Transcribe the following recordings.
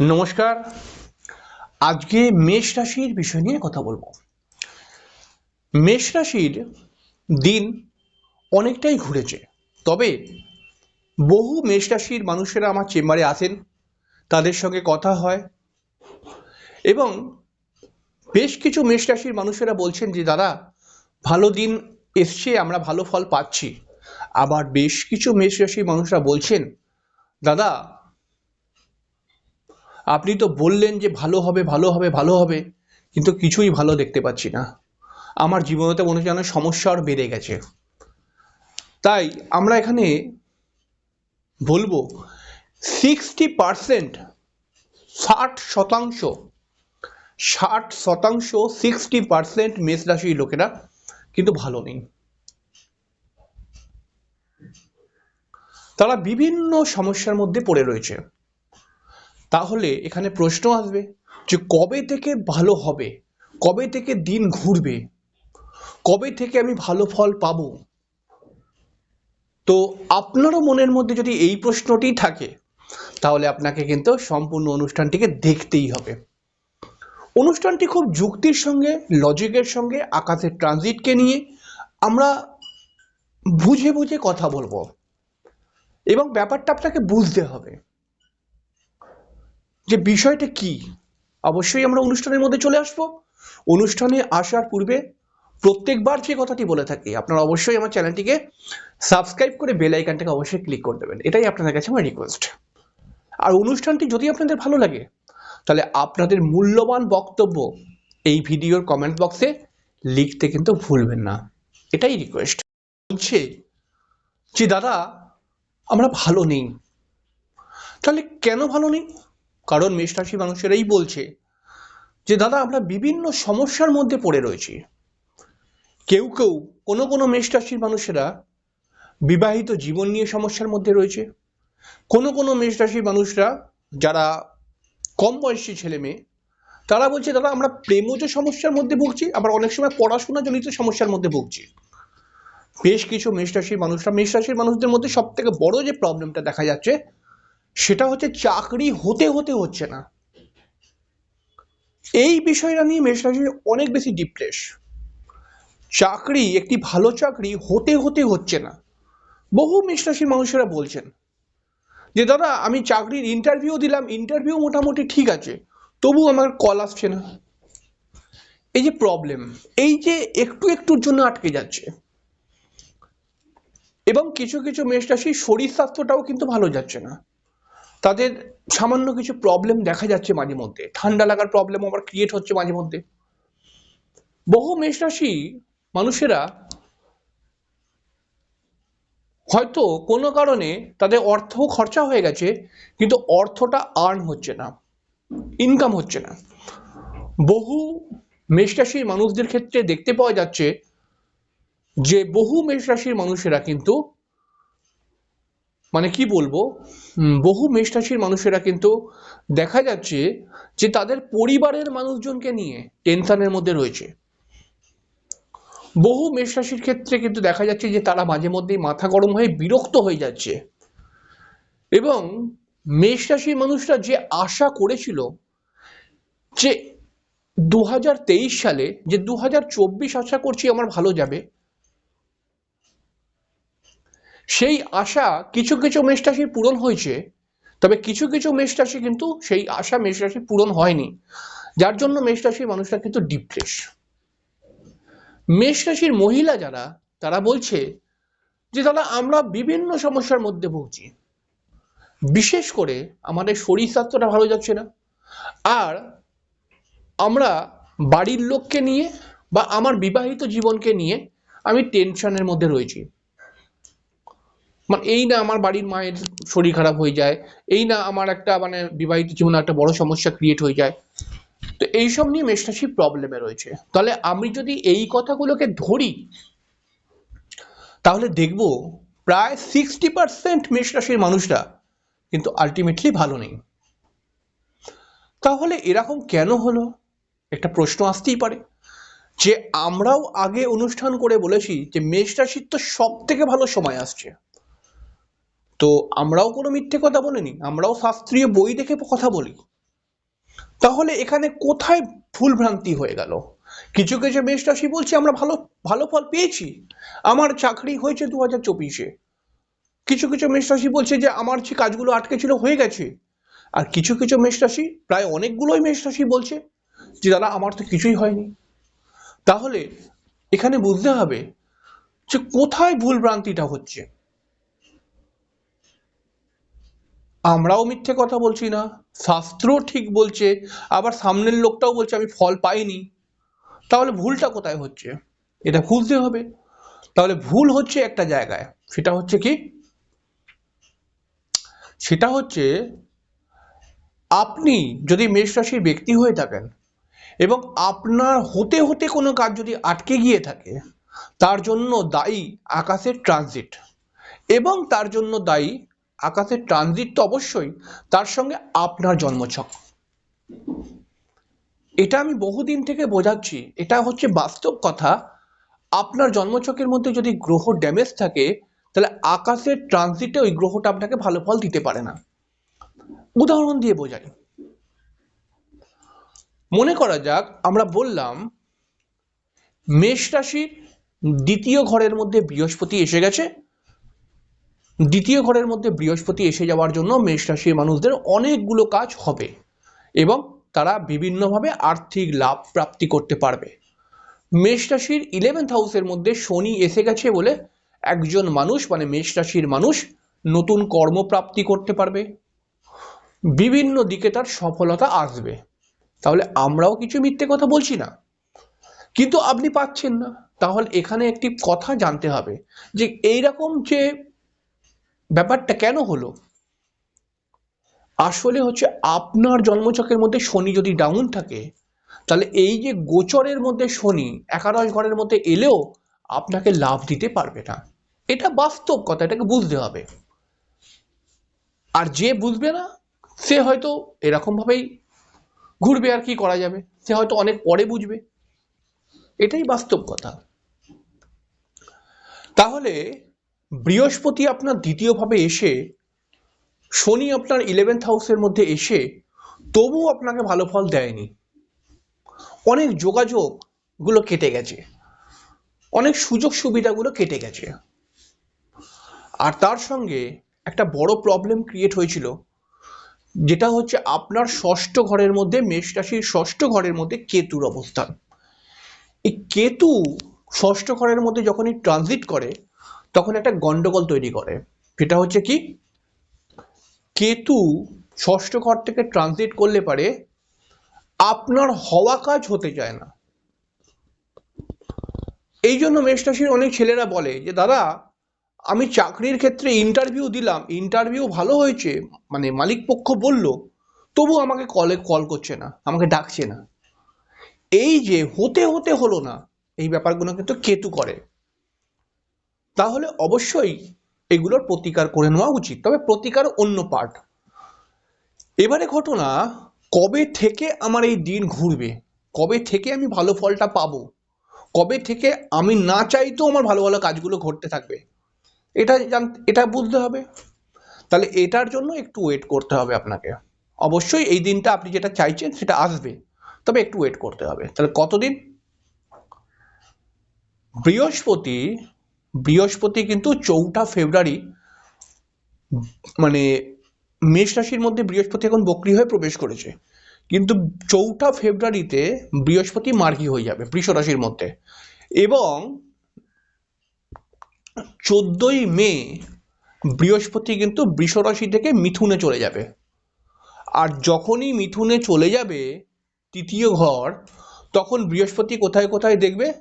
নমস্কার। আজকে মেষ রাশির বিষয় নিয়ে কথা বলব। মেষ রাশির দিন অনেকটাই ঘুরেছে, তবে বহু মেষ রাশির মানুষেরা আমার চেম্বারে আসেন তাদের সঙ্গে কথা হয় এবং বেশ কিছু মেষ রাশির মানুষেরা বলছেন যে, দাদা, ভালো দিন এসছে, আমরা ভালো ফল পাচ্ছি। আবার বেশ কিছু মেষ রাশির মানুষরা বলছেন, দাদা আপনি তো বললেন যে ভালো হবে ভালো হবে ভালো হবে, কিন্তু কিছুই ভালো দেখতে পাচ্ছি না। আমার জীবনেতে মনে যেন সমস্যা আর বেড়ে গেছে। তাই আমরা এখানে বলব সিক্সটি পারসেন্ট ষাট শতাংশ ষাট শতাংশ সিক্সটি পারসেন্ট মেষ রাশির লোকেরা কিন্তু ভালো নেই। তারা বিভিন্ন সমস্যার মধ্যে পড়ে রয়েছে। তাহলে এখানে প্রশ্ন আসবে যে কবে থেকে ভালো হবে? কবে থেকে দিন ঘুরবে? কবে থেকে আমি ভালো ফল পাবো? তো আপনারও মনের মধ্যে যদি এই প্রশ্নটি থাকে, তাহলে আপনাকে কিন্তু সম্পূর্ণ অনুষ্ঠানটিকে দেখতেই হবে। অনুষ্ঠানটি খুব যুক্তির সঙ্গে, লজিকের সঙ্গে আকাশের ট্রানজিটকে নিয়ে আমরা বুঝে বুঝে কথা বলব। এবং ব্যাপারটা আপনাকে বুঝতে হবে। যে বিষয়টা কি? অবশ্যই আমরা অনুষ্ঠানের মধ্যে চলে আসব। অনুষ্ঠানে আসার পূর্বে প্রত্যেকবার যে কথাটি বলে থাকি, আপনারা অবশ্যই আমার চ্যানেলটিকে সাবস্ক্রাইব করে বেল আইকনটাকে অবশ্যই ক্লিক করে দেবেন। এটাই আপনাদের কাছে আমার রিকোয়েস্ট আর অনুষ্ঠানটি যদি আপনাদের ভালো লাগে, তাহলে আপনাদের মূল্যবান বক্তব্য এই ভিডিওর কমেন্ট বক্সে লিখতে কিন্তু ভুলবেন না। এটাই রিকোয়েস্ট বলছে যে, দাদা, আমরা ভালো নেই। তাহলে কেন ভালো নেই? কারণ মেষরাশি মানুষেরাই বলছে যে, দাদা, আমরা বিভিন্ন সমস্যার মধ্যে পড়ে রয়েছি। কেউ কেউ, কোনো কোনো মেষরাশির মানুষেরা বিবাহিত জীবন নিয়ে সমস্যার মধ্যে রয়েছে। কোনো কোনো মেষরাশির মানুষরা, যারা কম বয়সী ছেলে মেয়ে, তারা বলছে, দাদা, আমরা প্রেমজ সমস্যার মধ্যে ভুগছি, আবার অনেক সময় পড়াশোনা জনিত সমস্যার মধ্যে ভুগছি। বেশ কিছু মেষরাশির মানুষরা মেষরাশির মানুষদের মধ্যে সব থেকে বড় যে প্রবলেমটা দেখা যাচ্ছে সেটা হচ্ছে চাকরি হতে হতে হচ্ছে না। এই বিষয়টা নিয়ে মেষরাশি অনেক বেশি ডিপ্রেস চাকরি, একটি ভালো চাকরি হতে হতে হচ্ছে না। বহু মেষরাশির মানুষেরা বলছেন যে, দাদা, আমি চাকরির ইন্টারভিউ দিলাম ইন্টারভিউ মোটামুটি ঠিক আছে, তবু আমার কল আসছে না। এই যে প্রবলেম এই যে একটু একটুর জন্য আটকে যাচ্ছে। এবং কিছু কিছু মেষরাশির শরীর স্বাস্থ্যটাও কিন্তু ভালো যাচ্ছে না। তাদের সামান্য কিছু প্রবলেম দেখা যাচ্ছে মাঝে মধ্যে। ঠান্ডা লাগার প্রবলেম আবার ক্রিয়েট হচ্ছে মাঝে মধ্যে। বহু মেষরাশি মানুষেরা হয়তো কোনো কারণে তাদের অর্থ খরচা হয়ে গেছে, কিন্তু অর্থটা আর্ন হচ্ছে না ইনকাম হচ্ছে না। বহু মেষরাশির মানুষদের ক্ষেত্রে দেখতে পাওয়া যাচ্ছে যে বহু মেষরাশির মানুষেরা কিন্তু মানে কি বলব? বহু মেষরাশির মানুষেরা কিন্তু দেখা যাচ্ছে যে তাদের পরিবারের মানুষজনকে নিয়ে টেনশনের মধ্যে রয়েছে। বহু মেষরাশির ক্ষেত্রে কিন্তু দেখা যাচ্ছে যে তারা মাঝে মধ্যেই মাথা গরম হয়ে বিরক্ত হয়ে যাচ্ছে। এবং মেষরাশির মানুষরা যে আশা করেছিল যে দু হাজার তেইশ সালে, যে দু হাজার চব্বিশ আশা করছি আমার ভালো যাবে সেই আশা কিছু কিছু মেষরাশির পূরণ হয়েছে, তবে কিছু কিছু মেষরাশি কিন্তু সেই আশা মেষরাশি পূরণ হয়নি, যার জন্য মেষরাশির মানুষরা কিন্তু ডিপ্রেস মেষরাশির মহিলা যারা, তারা বলছে যে, দাদা, আমরা বিভিন্ন সমস্যার মধ্যে ভুগছি। বিশেষ করে আমাদের শরীর স্বাস্থ্যটা ভালো যাচ্ছে না। আর আমরা বাড়ির লোককে নিয়ে বা আমার বিবাহিত জীবনকে নিয়ে আমি টেনশনের মধ্যে রয়েছি। মানে এই না আমার বাড়ির মায়ের শরীর খারাপ হয়ে যায়, এই না আমার একটা মানে বিবাহিত জীবনে একটা বড় সমস্যা ক্রিয়েট হয়ে যায়। তো এইসব নিয়ে মেষরাশি প্রবলেমে রয়েছে। তাহলে আমি যদি এই কথাগুলোকে ধরি, তাহলে দেখব প্রায় সিক্সটি পার্সেন্ট মেষরাশির মানুষরা কিন্তু আলটিমেটলি ভালো নেই। তাহলে এরকম কেন হলো? একটা প্রশ্ন আসতেই পারে। যে আমরাও আগে অনুষ্ঠান করে বলেছি যে মেষ রাশির তো সব থেকে ভালো সময় আসছে। তো আমরাও কোনো মিথ্যে কথা বলিনি, আমরাও শাস্ত্রীয় বই দেখে কথা বলি। তাহলে এখানে কোথায় ভুল ভ্রান্তি হয়ে গেল? কিছু কিছু মেষ রাশি বলছে, আমরা ভালো ভালো ফল পেয়েছি। আমার চাকরি হয়েছে দু হাজার চব্বিশে। কিছু কিছু মেষ রাশি বলছে যে, আমার যে কাজগুলো আটকে ছিল হয়ে গেছে। আর কিছু কিছু মেষ রাশি প্রায় অনেকগুলোই মেষ রাশি বলছে যে, দাদা, আমার তো কিছুই হয়নি। তাহলে এখানে বুঝতে হবে যে, কোথায় ভুল ভ্রান্তিটা হচ্ছে? আমরাও মিথ্যে কথা বলছি না। শাস্ত্র ঠিক বলছে, আবার সামনের লোকটাও বলছে, আমি ফল পাইনি। তাহলে ভুলটা কোথায় হচ্ছে? এটা বুঝতে হবে। তাহলে ভুল হচ্ছে একটা জায়গায়। সেটা হচ্ছে কি? সেটা হচ্ছে, আপনি যদি মেষ রাশির ব্যক্তি হয়ে থাকেন এবং আপনার হতে হতে কোনো কাজ যদি আটকে গিয়ে থাকে, তার জন্য দায়ী আকাশের ট্রানজিট এবং তার জন্য দায়ী আকাশের ট্রানজিট তো অবশ্যই, তার সঙ্গে আপনার জন্মছক। এটা আমি বহুদিন থেকে বোঝাচ্ছি, এটা হচ্ছে বাস্তব কথা। আপনার জন্মছকের মধ্যে যদি গ্রহ ড্যামেজ থাকে, তাহলে আকাশের ট্রানজিটে ওই গ্রহটা আপনাকে ভালো ফল দিতে পারে না। উদাহরণ দিয়ে বোঝাই। মনে করা যাক, আমরা বললাম, মেষ রাশির দ্বিতীয় ঘরের মধ্যে বৃহস্পতি এসে গেছে দ্বিতীয় ঘরের মধ্যে বৃহস্পতি এসে যাওয়ার জন্য মেষ রাশির মানুষদের অনেকগুলো কাজ হবে এবং তারা বিভিন্নভাবে আর্থিক লাভ প্রাপ্তি করতে পারবে। মেষ রাশির ইলেভেন্থ হাউসের মধ্যে শনি এসে গেছে বলে একজন মানুষ মানে মেষ রাশির মানুষ, নতুন কর্মপ্রাপ্তি করতে পারবে। বিভিন্ন দিকে তার সফলতা আসবে। তাহলে আমরাও কিছু মিথ্যে কথা বলছি না। কিন্তু আপনি পাচ্ছেন না। তাহলে এখানে একটি কথা জানতে হবে যে এইরকম যে ব্যাপারটা কেন হলো? আসলে হচ্ছে আপনার জন্মচকের মধ্যে শনি যদি ডাউন থাকে, তাহলে এই যে গোচরের মধ্যে শনি একাদশ ঘরের মধ্যে এলেও আপনাকে লাভ দিতে পারবে না। এটা বাস্তব কথা, এটাকে বুঝতে হবে। আর যে বুঝবে না, সে হয়তো এরকম ভাবেই ঘুরবে আর কি করা যাবে। সে হয়তো অনেক পরে বুঝবে। এটাই বাস্তব কথা। তাহলে বৃহস্পতি আপনার দ্বিতীয়ভাবে এসে, শনি আপনার ইলেভেন্থ হাউসের মধ্যে এসে, তবুও আপনাকে ভালো ফল দেয়নি। অনেক যোগাযোগগুলো কেটে গেছে। অনেক সুযোগ সুবিধাগুলো কেটে গেছে। আর তার সঙ্গে একটা বড় প্রবলেম ক্রিয়েট হয়েছিল, যেটা হচ্ছে আপনার ষষ্ঠ ঘরের মধ্যে, মেষ রাশির ষষ্ঠ ঘরের মধ্যে কেতুর অবস্থান। এই কেতু ষষ্ঠ ঘরের মধ্যে যখনই ট্রানজিট করে তখন একটা গন্ডগোল তৈরি করে। সেটা হচ্ছে কি? কেতু ষষ্ঠ ঘর থেকে ট্রানজিট করলে পারে, আপনার হওয়া কাজ হতে চায় না। এই জন্য মেষ রাশির অনেক ছেলেরা বলে যে, দাদা, আমি চাকরির ক্ষেত্রে ইন্টারভিউ দিলাম ইন্টারভিউ ভালো হয়েছে মানে মালিক পক্ষ বলল, তবু আমাকে কলে কল করছে না, আমাকে ডাকছে না। এই যে, হতে হতে হলো না। এই ব্যাপারগুলো কিন্তু কেতু করে। তাহলে অবশ্যই এগুলোর প্রতিকার করে নেওয়া উচিত। তবে প্রতিকার অন্য পার্ট। এবারে ঘটনা, কবে থেকে আমার এই দিন ঘুরবে? কবে থেকে আমি ভালো ফলটা পাবো? কবে থেকে আমি না চাইতেও আমার ভালো ভালো কাজগুলো ঘটতে থাকবে? এটা জান, এটা বুঝতে হবে। তাহলে এটার জন্য একটু ওয়েট করতে হবে আপনাকে। অবশ্যই এই দিনটা আপনি যেটা চাইছেন সেটা আসবে, তবে একটু ওয়েট করতে হবে। তাহলে কতদিন? বৃহস্পতি বৃহস্পতি কিন্তু চৌঠা ফেব্রুয়ারি মানে মেষ রাশির মধ্যে বৃহস্পতি এখন বক্রি হয়ে প্রবেশ করেছে। কিন্তু চৌঠা ফেব্রুয়ারিতে বৃহস্পতি মার্গী হয়ে যাবে, বৃষ রাশির মধ্যে। এবং চোদ্দই মে বৃহস্পতি কিন্তু বৃষ রাশি থেকে মিথুনে চলে যাবে। আর যখনই মিথুনে চলে যাবে তৃতীয় ঘর, তখন বৃহস্পতি কোথায় কোথায় দেখবে?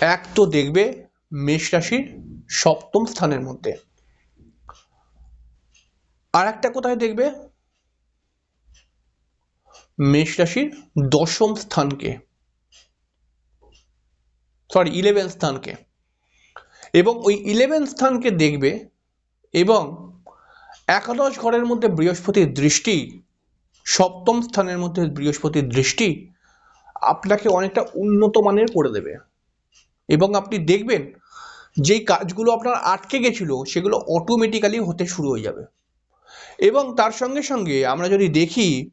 এক তো দেখবে মেষ রাশির সপ্তম স্থানের মধ্যে। আর একটা কোথায় দেখবে? মেষ রাশির দশম স্থানকে। সরি ইলেভেন স্থানকে। এবং ওই ইলেভেন স্থানকে দেখবে এবং একাদশ ঘরের মধ্যে বৃহস্পতির দৃষ্টি, সপ্তম স্থানের মধ্যে বৃহস্পতির দৃষ্টি আপনাকে অনেকটা উন্নত মানের করে দেবে। এবং আপনি দেখবেন যেই কাজগুলো আপনার আটকে গেছিল, সেগুলো অটোমেটিক্যালি হতে শুরু হয়ে যাবে। এবং তার সঙ্গে সঙ্গে আমরা যদি দেখি,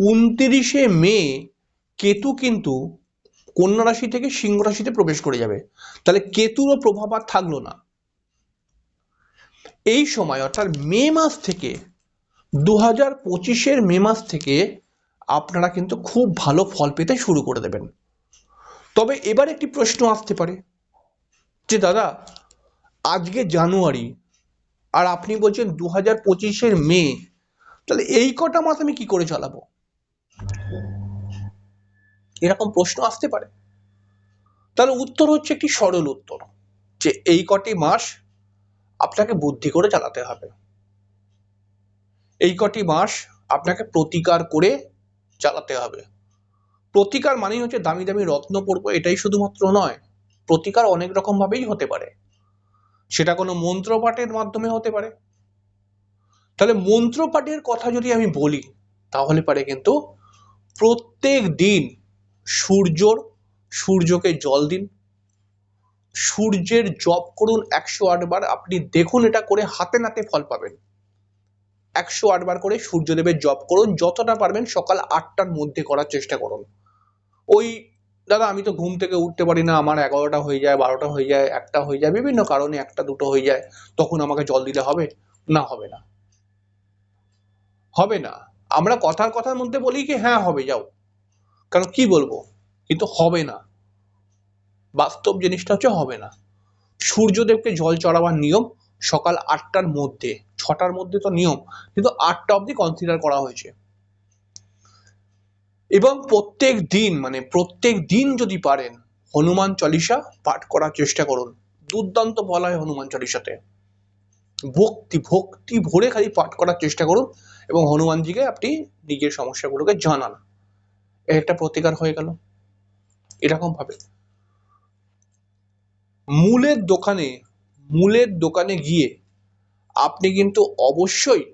উনত্রিশে মে কেতু কিন্তু কন্যা রাশি থেকে সিংহ রাশিতে প্রবেশ করে যাবে। তাহলে কেতুরও প্রভাব আর থাকল না। এই সময়, অর্থাৎ মে মাস থেকে দু হাজার পঁচিশের মে মাস থেকে আপনারা কিন্তু খুব ভালো ফল পেতে শুরু করে দেবেন। তবে এবার একটি প্রশ্ন আসতে পারে। যে দাদা, আজকে জানুয়ারি, আর আপনি বলছেন দু হাজার পঁচিশের মে, তাহলে এই কটা মাস আমি কি করে চালাবো? এরকম প্রশ্ন আসতে পারে। তাহলে উত্তর হচ্ছে একটি সরল উত্তর, যে এই কটি মাস আপনাকে বুদ্ধি করে চালাতে হবে। এই কটি মাস আপনাকে প্রতিকার করে চালাতে হবে। প্রতিকার মানেই হচ্ছে দামি দামি রত্ন পড়ব এটাই শুধুমাত্র নয়। প্রতিকার অনেক রকম ভাবেই হতে পারে। সেটা কোনো মন্ত্রপাঠের মাধ্যমে হতে পারে। তাহলে মন্ত্রপাঠের কথা যদি আমি বলি, তাহলে পারে কিন্তু প্রত্যেক দিন সূর্যর, সূর্যকে জল দিন। সূর্যের জপ করুন একশো আটবার আপনি দেখুন এটা করে হাতে নাতে ফল পাবেন। একশো আট বার করে সূর্যদেবের জপ করুন, যতটা পারবেন সকাল আটটার মধ্যে করার চেষ্টা করুন। ওই দাদা, আমি তো ঘুম থেকে উঠতে পারি না, আমার এগারোটা হয়ে যায়, বারোটা হয়ে যায়, একটা হয়ে যায়, বিভিন্ন কারণে একটা দুটো হয়ে যায়। তখন আমাকে জল দিলে হবে? না হবে না। হবে না। আমরা কথার কথার মধ্যে বলি কি হ্যাঁ হবে, যাও। কারণ কি বলব? কিন্তু হবে না। বাস্তব জিনিসটা হচ্ছে হবে না। সূর্যদেবকে জল চড়াবার নিয়ম সকাল আটটার মধ্যে, ছটার মধ্যে তো নিয়ম, কিন্তু আটটা অবধি কনসিডার করা হয়েছে। এবং প্রত্যেক দিন মানে প্রত্যেক দিন যদি পারেন, হনুমান চালিসা পাঠ করার চেষ্টা করুন। দুর্দান্ত বলা হয় হনুমান চালিসাতে ভক্তি ভক্তি ভরে খালি পাঠ করার চেষ্টা করুন এবং হনুমানজিকে আপনি নিজের সমস্যাগুলোকে জানান। একটা প্রতিকার হয়ে গেল। এরকম ভাবে মূলের দোকানে মূলের দোকানে গিয়ে আপনি কিন্তু অবশ্যই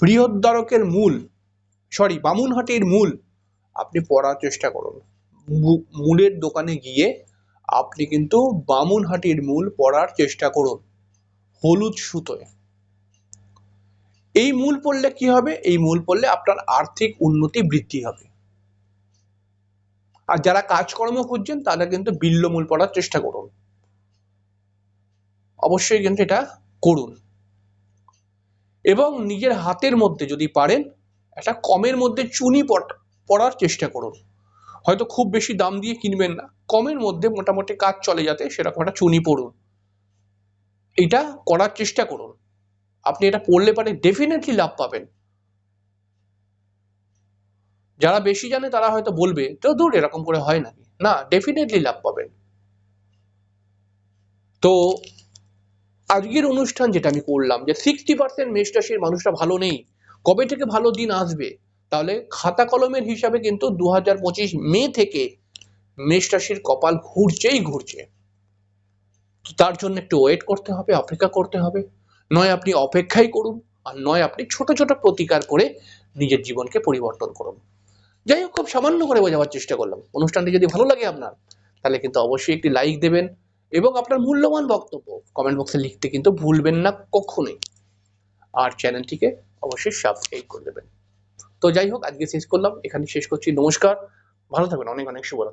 বৃহদ্বারকের মূল সরি বামুনহাটির মূল। আপনি পড়ার চেষ্টা করুন। মূলের দোকানে গিয়ে আপনি কিন্তু বামুনহাটির মূল পড়ার চেষ্টা করুন। হলুদ সুতোয়। এই মূল পড়লে কি হবে? এই মূল পড়লে আপনার আর্থিক উন্নতি বৃদ্ধি হবে। আর যারা কাজকর্ম খুঁজছেন, তারা কিন্তু বিল্ল মূল পড়ার চেষ্টা করুন। অবশ্যই কিন্তু এটা করুন। এবং নিজের হাতের মধ্যে যদি পারেন একটা কমের মধ্যে চুনি পড়ার চেষ্টা করুন। হয়তো খুব বেশি দাম দিয়ে কিনবেন না। কমের মধ্যে মোটামুটি কাজ চলে যাতে সেরকম একটা চুনি পড়ুন। এটা করার চেষ্টা করুন। আপনি এটা পড়লে পারে ডেফিনেটলি লাভ পাবেন। যারা বেশি জানে তারা হয়তো বলবে, তো দূর, এরকম করে হয় নাকি? না ডেফিনেটলি লাভ পাবেন। তো আজকের অনুষ্ঠান যেটা আমি করলাম, যে সিক্সটি পার্সেন্ট মেষ রাশির মানুষরা ভালো নেই কবে থেকে ভালো দিন আসবে? তাহলে খাতা কলমের হিসাবে কিন্তু দু হাজার পঁচিশ মে থেকে মেষ রাশির কপাল ঘুরছেই ঘুরছে। তার জন্য একটু ওয়েট করতে হবে, অপেক্ষা করতে হবে। নয়, আপনি অপেক্ষাই করুন আর নয়, আপনি ছোট ছোট প্রতিকার করে নিজের জীবনকে পরিবর্তন করুন। যাই হোক, খুব সামান্য করে বোঝাবার চেষ্টা করলাম। অনুষ্ঠানটি যদি ভালো লাগে আপনার, তাহলে কিন্তু অবশ্যই একটি লাইক দেবেন এবং আপনার মূল্যবান বক্তব্য কমেন্ট বক্সে লিখতে কিন্তু ভুলবেন না কখনোই। আর চ্যানেলটিকে অবশ্যই সাবস্ক্রাইব করে দেবেন। তো যাই হোক, আজকে শেষ করলাম। এখানে শেষ করছি। নমস্কার। ভালো থাকবেন। অনেক অনেক শুভ